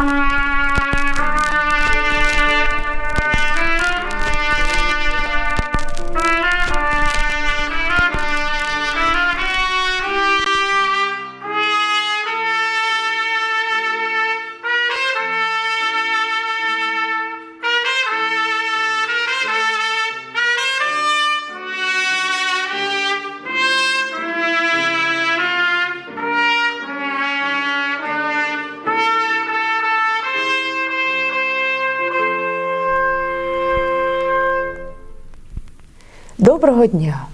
Bye. Доброго дня,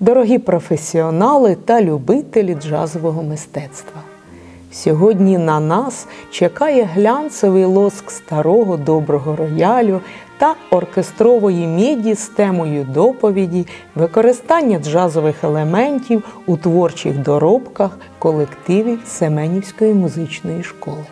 дорогі професіонали та любителі джазового мистецтва. Сьогодні на нас чекає глянцевий лоск старого доброго роялю та оркестрової міді з темою доповіді, використання джазових елементів у творчих доробках колективів Семенівської музичної школи.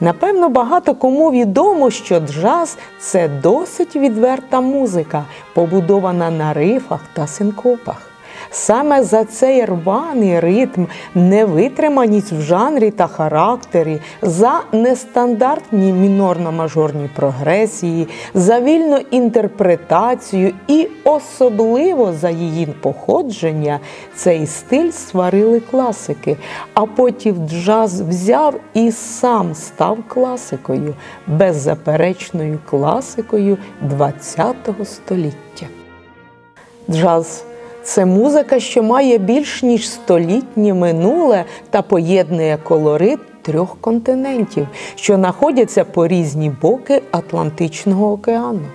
Напевно, багато кому відомо, що джаз це досить відверта музика, побудована на рифах та синкопах. Саме за цей рваний ритм, невитриманість в жанрі та характері, за нестандартні мінорно-мажорні прогресії, за вільну інтерпретацію і особливо за її походження, цей стиль сварили класики, а потім джаз взяв і сам став класикою, беззаперечною класикою ХХ століття. Джаз це музика, що має більш ніж столітнє минуле та поєднує колорит трьох континентів, що знаходяться по різні боки Атлантичного океану.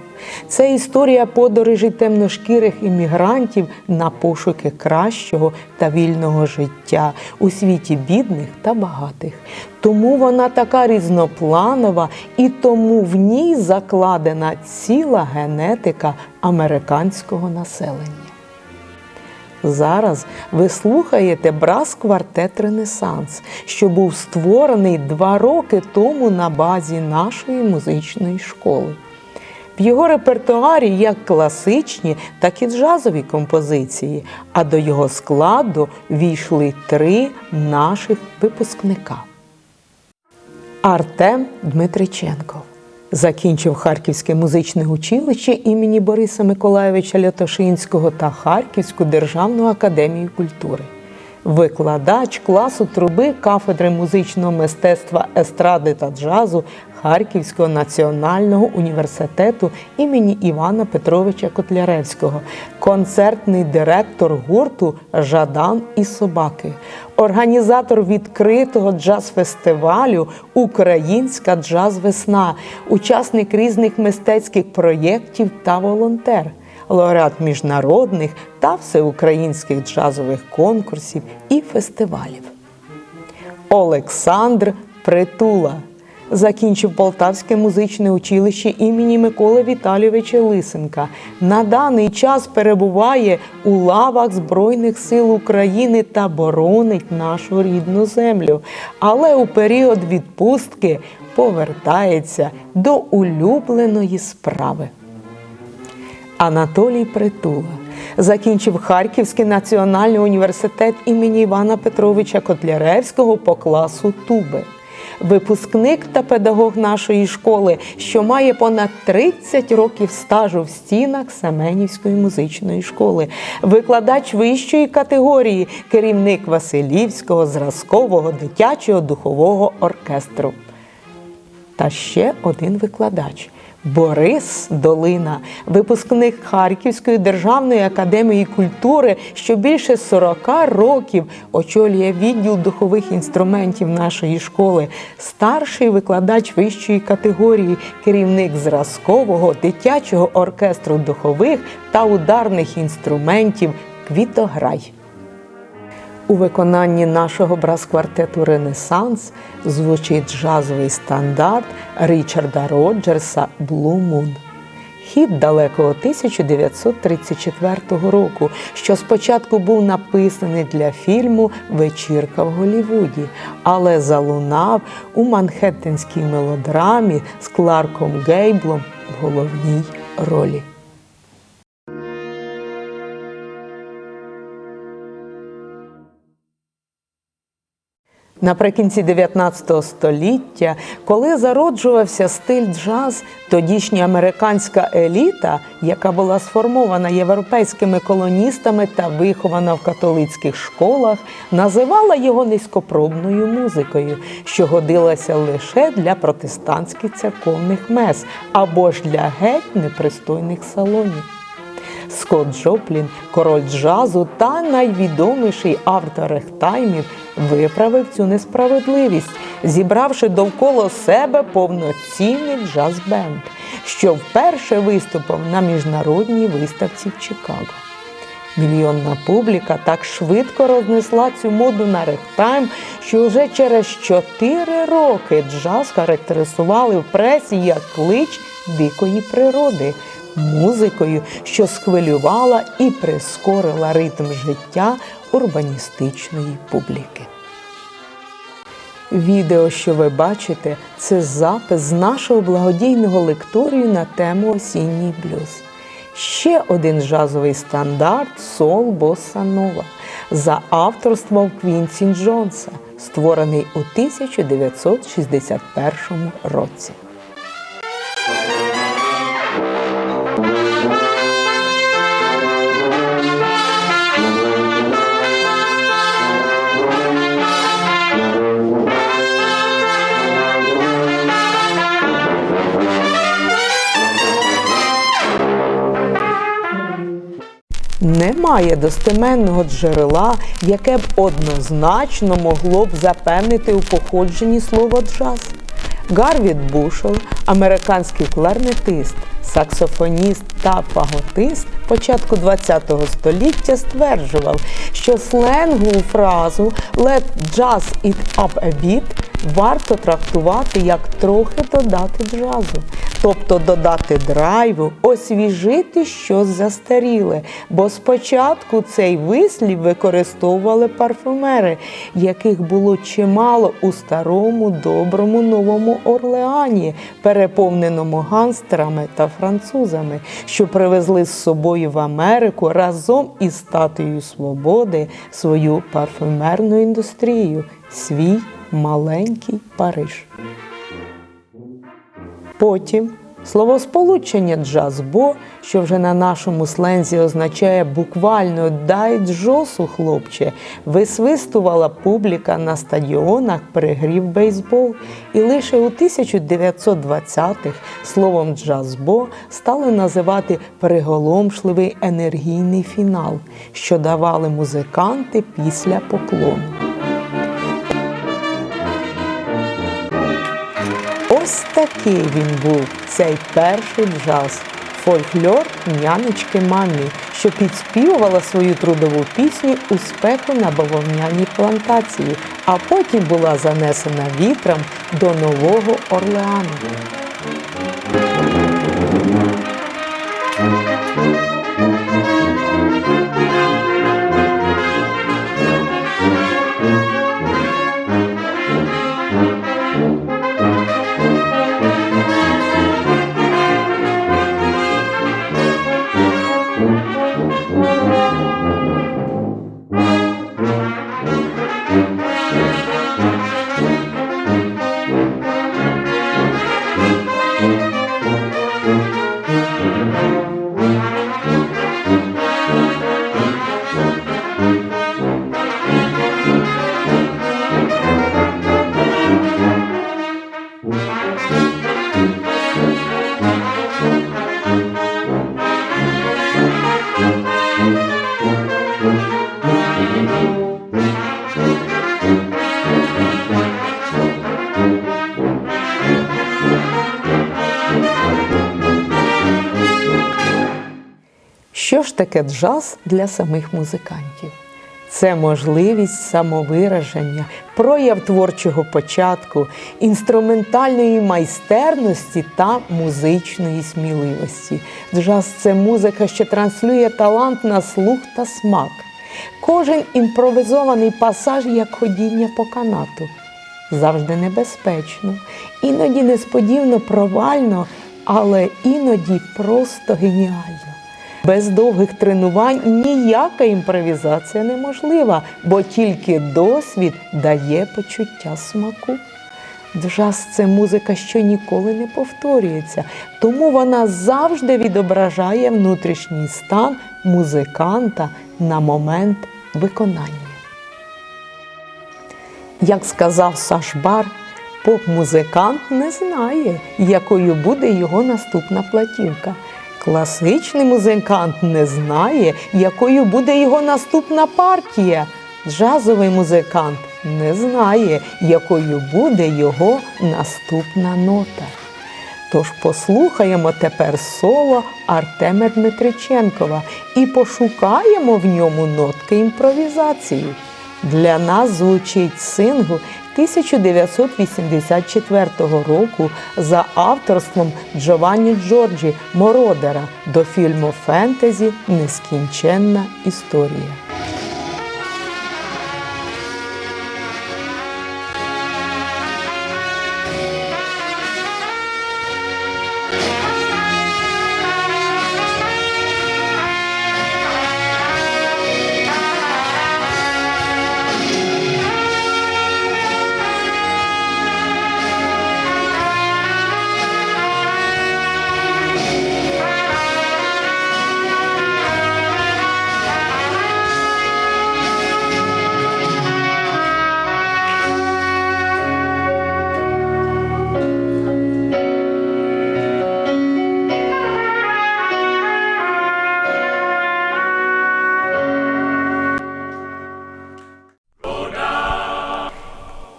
Це історія подорожі темношкірих іммігрантів на пошуки кращого та вільного життя у світі бідних та багатих. Тому вона така різнопланова і тому в ній закладена ціла генетика американського населення. Зараз ви слухаєте брас-квартет Ренесанс, що був створений два роки тому на базі нашої музичної школи. В його репертуарі як класичні, так і джазові композиції, а до його складу війшли три наших випускника. Артем Дмитриченков закінчив Харківське музичне училище імені Бориса Миколайовича Лятошинського та Харківську державну академію культури. Викладач класу труби кафедри музичного мистецтва естради та джазу Харківського національного університету імені Івана Петровича Котляревського, концертний директор гурту Жадан і собаки, організатор відкритого джаз-фестивалю Українська джаз-весна, учасник різних мистецьких проєктів та волонтер. Лауреат міжнародних та всеукраїнських джазових конкурсів і фестивалів. Олександр Притула закінчив Полтавське музичне училище імені Миколи Віталійовича Лисенка. На даний час перебуває у лавах Збройних сил України та боронить нашу рідну землю. Але у період відпустки повертається до улюбленої справи. Анатолій Притула закінчив Харківський національний університет імені Івана Петровича Котляревського по класу туби. Випускник та педагог нашої школи, що має понад 30 років стажу в стінах Семенівської музичної школи, викладач вищої категорії, керівник Василівського зразкового дитячого духового оркестру. Та ще один викладач Борис Долина, випускник Харківської державної академії культури, що більше 40 років очолює відділ духових інструментів нашої школи, старший викладач вищої категорії, керівник зразкового дитячого оркестру духових та ударних інструментів Квітограй. У виконанні нашого брас-квартету Ренесанс звучить джазовий стандарт Річарда Роджерса «Блу Мун». Хіт далекого 1934 року, що спочатку був написаний для фільму Вечірка в Голлівуді», але залунав у манхеттенській мелодрамі з Кларком Гейблом в головній ролі. Наприкінці 19 століття, коли зароджувався стиль джаз, тодішня американська еліта, яка була сформована європейськими колоністами та вихована в католицьких школах, називала його низькопробною музикою, що годилася лише для протестантських церковних мес або ж для геть непристойних салонів. Скотт Джоплін, король джазу та найвідоміший автор рехтаймів, виправив цю несправедливість, зібравши довкола себе повноцінний джаз-бенд, що вперше виступив на міжнародній виставці в Чикаго. Мільйонна публіка так швидко рознесла цю моду на рехтайм, що вже через 4 роки джаз характеризували в пресі як клич дикої природи, музикою, що схвилювала і прискорила ритм життя урбаністичної публіки. Відео, що ви бачите, це запис з нашого благодійного лекторію на тему осінній блюз. Ще один джазовий стандарт сол Босса Нова за авторством Квінсі Джонса, створений у 1961 році. Немає достеменного джерела, яке б однозначно могло б запевнити у походженні слова джаз. Гарвід Бушел, американський кларнетист, саксофоніст та фаготист початку ХХ століття стверджував, що сленгову фразу «let jazz it up a bit» варто трактувати як трохи додати джазу, тобто додати драйву, освіжити щось застаріле. Бо спочатку цей вислів використовували парфюмери, яких було чимало у старому доброму новому Орлеані, переповненому гангстерами та французами, що привезли з собою в Америку разом із статуєю свободи свою парфюмерну індустрію, свій маленький Париж. Потім словосполучення джазбо, що вже на нашому слензі означає буквально дай джосу, хлопче, висвистувала публіка на стадіонах перегрів бейсбол. І лише у 1920-х словом джазбо стали називати приголомшливий енергійний фінал, що давали музиканти після поклону. Ось такий він був, цей перший джаз. Фольклор нянечки мамі, що підспівувала свою трудову пісню у спеку на бавовняній плантації, а потім була занесена вітром до Нового Орлеану. Що ж таке джаз для самих музикантів? Це можливість самовираження, прояв творчого початку, інструментальної майстерності та музичної сміливості. Джаз це музика, що транслює талант на слух та смак. Кожен імпровізований пасаж як ходіння по канату. Завжди небезпечно, іноді несподівано провально, але іноді просто геніально. Без довгих тренувань ніяка імпровізація неможлива, бо тільки досвід дає почуття смаку. Джаз це музика, що ніколи не повторюється, тому вона завжди відображає внутрішній стан музиканта на момент виконання. Як сказав Саш Бар, поп-музикант не знає, якою буде його наступна платівка. Класичний музикант не знає, якою буде його наступна партія. Джазовий музикант не знає, якою буде його наступна нота. Тож послухаємо тепер соло Артема Дмитриченкова і пошукаємо в ньому нотки імпровізації. Для нас звучить сингл 1984 року за авторством Джованні Джорджі Мородера до фільму Фентезі Нескінченна історія.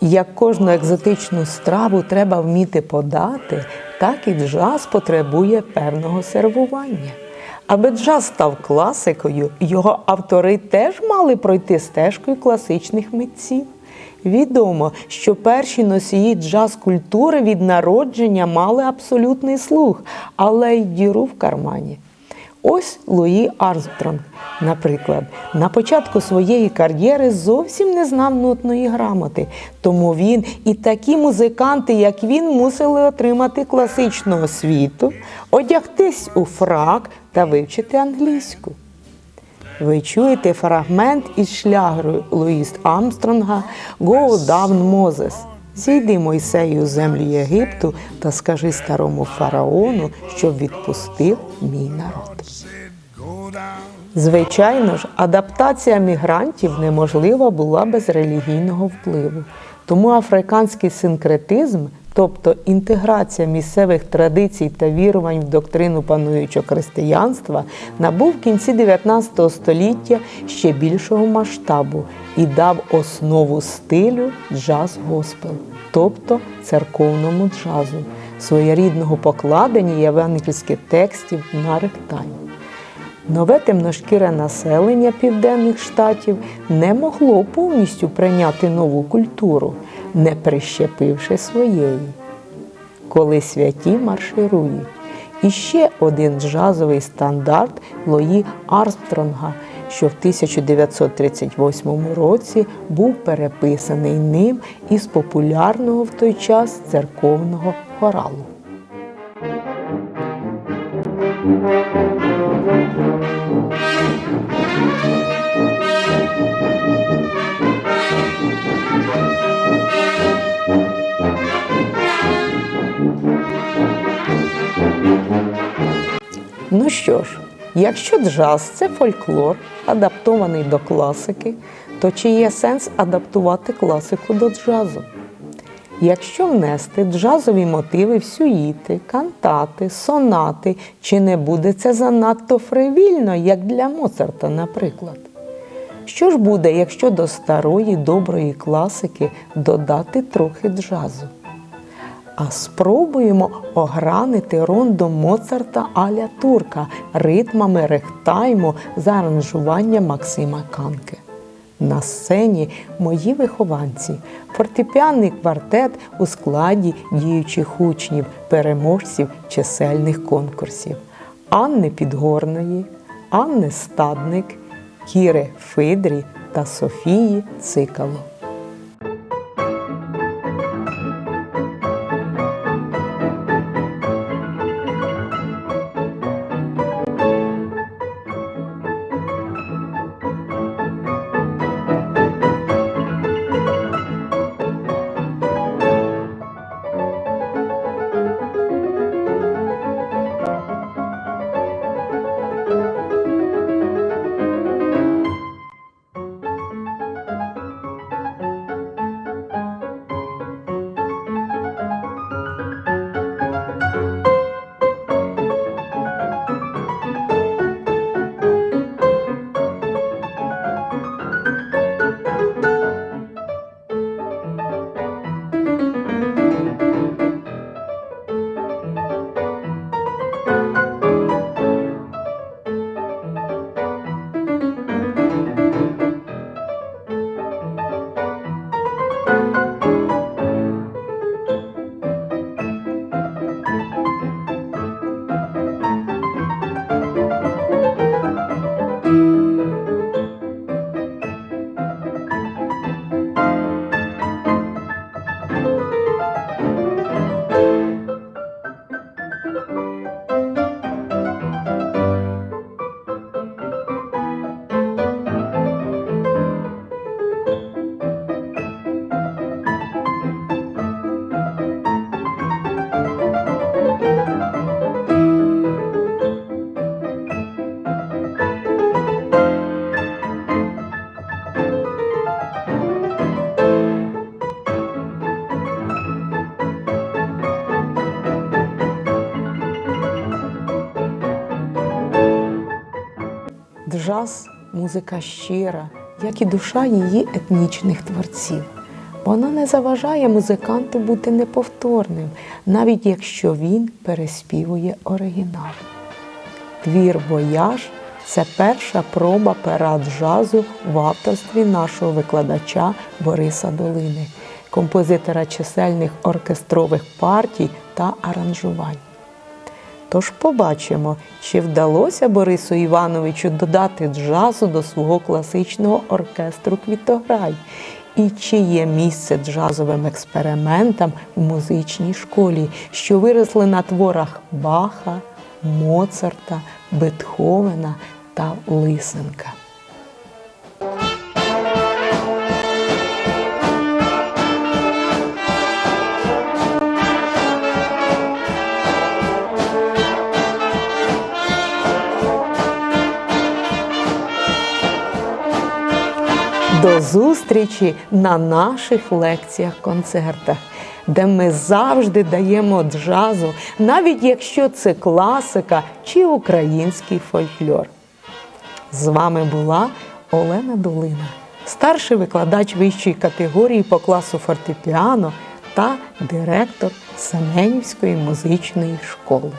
Як кожну екзотичну страву треба вміти подати, так і джаз потребує певного сервування. Аби джаз став класикою, його автори теж мали пройти стежкою класичних митців. Відомо, що перші носії джаз-культури від народження мали абсолютний слух, але й діру в кармані. Ось Луї Армстронг, наприклад, на початку своєї кар'єри зовсім не знав нотної грамоти, тому він і такі музиканти, як він, мусили отримати класичну освіту, одягтись у фрак та вивчити англійську. Ви чуєте фрагмент із шлягеру Луїс Армстронга «Go down Moses». Зійди Мойсею землі Єгипту та скажи старому фараону, щоб відпустив мій народ. Звичайно ж, адаптація мігрантів неможлива була без релігійного впливу. Тому африканський синкретизм, тобто інтеграція місцевих традицій та вірувань в доктрину пануючого християнства, набув в кінці 19 століття ще більшого масштабу і дав основу стилю джаз-госпел, тобто церковному джазу, своєрідного покладення євангельських текстів на ректайм. Нове темношкіре населення південних штатів не могло повністю прийняти нову культуру, не прищепивши своєї. Коли святі марширують. І ще один джазовий стандарт Лої Армстронга, що в 1938 році був переписаний ним із популярного в той час церковного хоралу. Що ж, якщо джаз це фольклор, адаптований до класики, то чи є сенс адаптувати класику до джазу? Якщо внести джазові мотиви в сюїти, кантати, сонати, чи не буде це занадто фривільно, як для Моцарта, наприклад? Що ж буде, якщо до старої доброї класики додати трохи джазу? А спробуємо огранити рондо Моцарта аля турка ритмами рехтайму за аранжування Максима Канки. На сцені мої вихованці, фортепіанний квартет у складі діючих учнів, переможців чисельних конкурсів Анни Підгорної, Анни Стадник, Кіри Фидрі та Софії Цикало. Джаз музика щира, як і душа її етнічних творців. Вона не заважає музиканту бути неповторним, навіть якщо він переспівує оригінал. Твір Вояж це перша проба пера джазу в авторстві нашого викладача Бориса Долини, композитора чисельних оркестрових партій та аранжувань. Тож побачимо, чи вдалося Борису Івановичу додати джазу до свого класичного оркестру Квітограй, і чи є місце джазовим експериментам в музичній школі, що виросли на творах Баха, Моцарта, Бетховена та Лисенка. До зустрічі на наших лекціях-концертах, де ми завжди даємо джазу, навіть якщо це класика чи український фольклор. З вами була Олена Долина, старший викладач вищої категорії по класу фортепіано та директор Семенівської музичної школи.